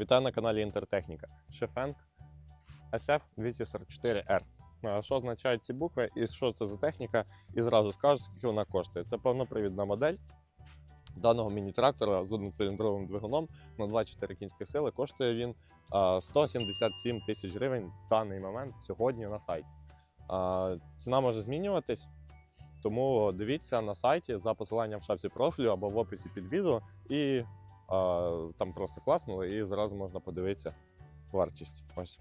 Вітаю на каналі Інтертехніка. Шефенк SF244R. Що означають ці букви і що це за техніка? І зразу скажу, скільки вона коштує. Це повнопривідна модель даного міні-трактора з одноциліндровим двигуном на 24 кінських сили. Коштує він 177 тисяч гривень в даний момент сьогодні на сайті. Ціна може змінюватись. Тому дивіться на сайті за посиланням в шапці профілю або в описі під відео, і там просто класнули, і зразу можна подивитися вартість. Ось.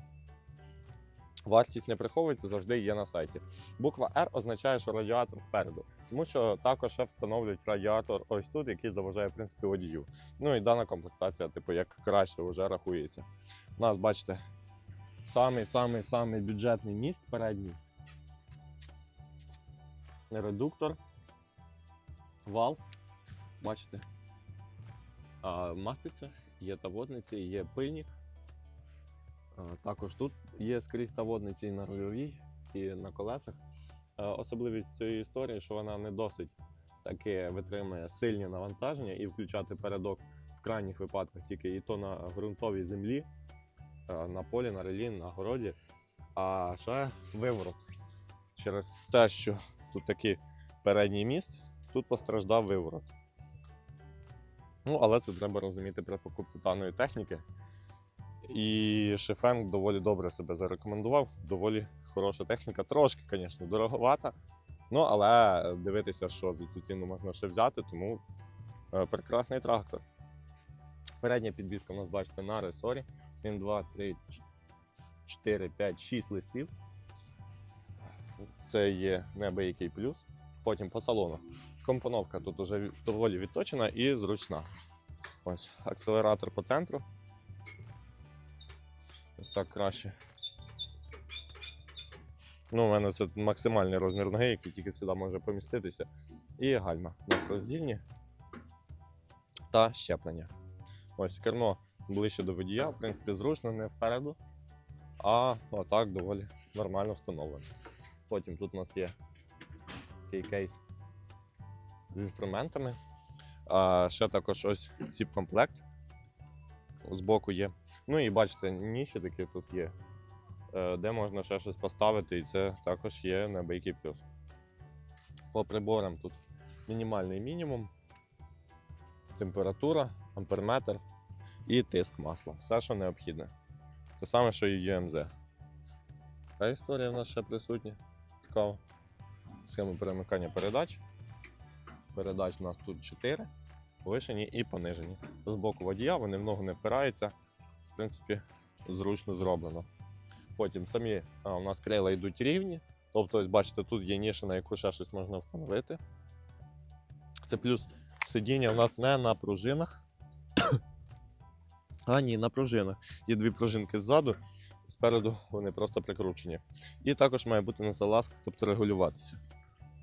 Вартість не приховується, завжди є на сайті. Буква R означає, що радіатор спереду, тому що також ще встановлюють радіатор ось тут, який заважає в принципі водію. Ну і дана комплектація, типу, як краще вже рахується. У нас, бачите, самий самий самий бюджетний міст передній. Редуктор, вал. Бачите, а, маститься, є таводниці, є пильник. А, Також тут є скрізь таводниці і на рульовій, і на колесах. А, Особливість цієї історії, що вона не досить таки витримує сильні навантаження і включати передок в крайніх випадках тільки і то на ґрунтовій землі, на полі, на релі, на городі. А ще виворот. Через те, що тут такий передній міст, тут постраждав виворот. Ну, але це треба розуміти при покупці даної техніки. І Шефенк доволі добре себе зарекомендував. Доволі хороша техніка. Трошки, звісно, дороговата. Ну, але дивитися, що за цю ціну можна ще взяти, тому е, прекрасний трактор. Передня підвізка у нас, бачите, на ресорі. 1, 2, 3, 4, 5, 6 листів. Це є небоякий плюс. Потім по салону. Компоновка тут вже доволі відточена і зручна. Ось акселератор по центру. Ось так краще. Ну, у мене це максимальний розмір ноги, який тільки сюди може поміститися. І гальма. У нас роздільні та щеплення. Ось кермо ближче до водія, в принципі, зручно, не впереду, а отак доволі нормально встановлено. Потім тут у нас є такий кейс з інструментами. А ще також ось сіп-комплект збоку є. Ну і бачите, ніші такі тут є, е, де можна ще щось поставити, і це також є на Бейкі Плюс. По приборам тут мінімальний мінімум, температура, амперметр і тиск масла. Все, що необхідне. Те саме, що і UMZ. Та історія в нас ще присутня. Цікаво. Схема перемикання передач. Передач у нас тут 4, повишені і понижені. З боку водія вони в ногу не впираються. В принципі, зручно зроблено. Потім самі а, у нас крила йдуть рівні. Тобто, ось бачите, тут є ніша, на яку ще щось можна встановити. Це плюс сидіння у нас не на пружинах. А, ні, на пружинах. Є дві пружинки ззаду, спереду вони просто прикручені. І також має бути на залазках, тобто регулюватися.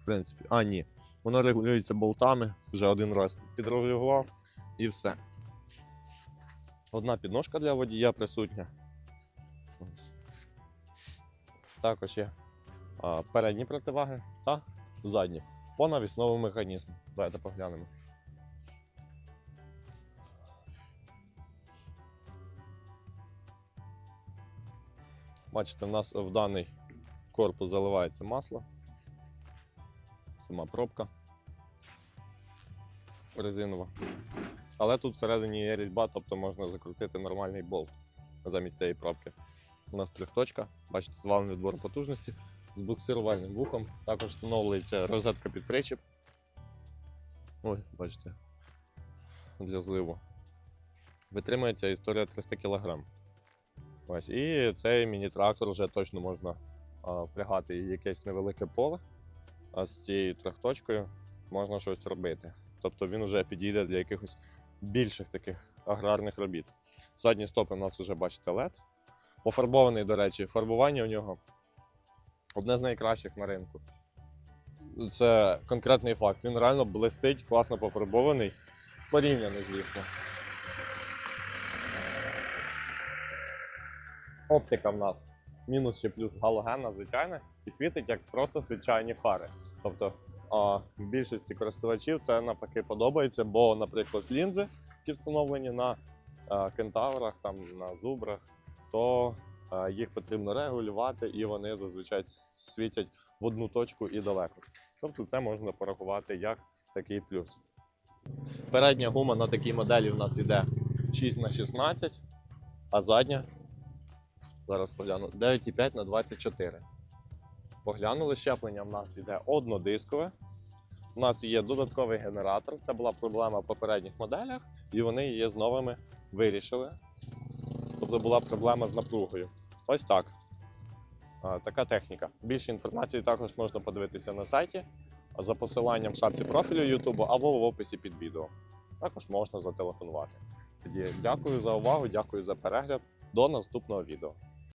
Принципі, а ні. Воно регулюється болтами, вже один раз підрегулював і все. Одна підножка для водія присутня. Також є а, передні противаги та задні по навісному механізму. Давайте поглянемо. Бачите, в нас в даний корпус заливається масло, сама пробка резинова. Але тут всередині є різьба, тобто можна закрутити нормальний болт замість цієї пробки. У нас трьохточка, бачите, звалений відбор потужності з буксирувальним вухом. Також встановлюється розетка під причіп. Ой, бачите, для зливу. Витримується історія 300 кг. Ось, і цей міні-трактор вже точно можна а, впрягати якесь невелике поле, а з цією трьохточкою можна щось робити. Тобто він вже підійде для якихось більших таких аграрних робіт. Задні стопи у нас вже бачите LED. Пофарбований, до речі, фарбування у нього одне з найкращих на ринку. Це конкретний факт. Він реально блистить, класно пофарбований. Порівняний, звісно. Оптика в нас мінус ще плюс галогенна, звичайна, і світить як просто звичайні фари. Тобто а, більшості користувачів це навпаки подобається, бо, наприклад, лінзи, які встановлені на е, кентаврах, там на зубрах, то е, їх потрібно регулювати, і вони зазвичай світять в одну точку і далеко. Тобто це можна порахувати як такий плюс. Передня гума на такій моделі в нас йде 6 на 16, а задня зараз погляну 9,5 на 24. Поглянули, щеплення в нас йде однодискове. У нас є додатковий генератор. Це була проблема в попередніх моделях, і вони її з новими вирішили. Тобто була проблема з напругою. Ось так. Така техніка. Більше інформації також можна подивитися на сайті за посиланням в шапці профілю YouTube або в описі під відео. Також можна зателефонувати. Тоді дякую за увагу, дякую за перегляд. До наступного відео.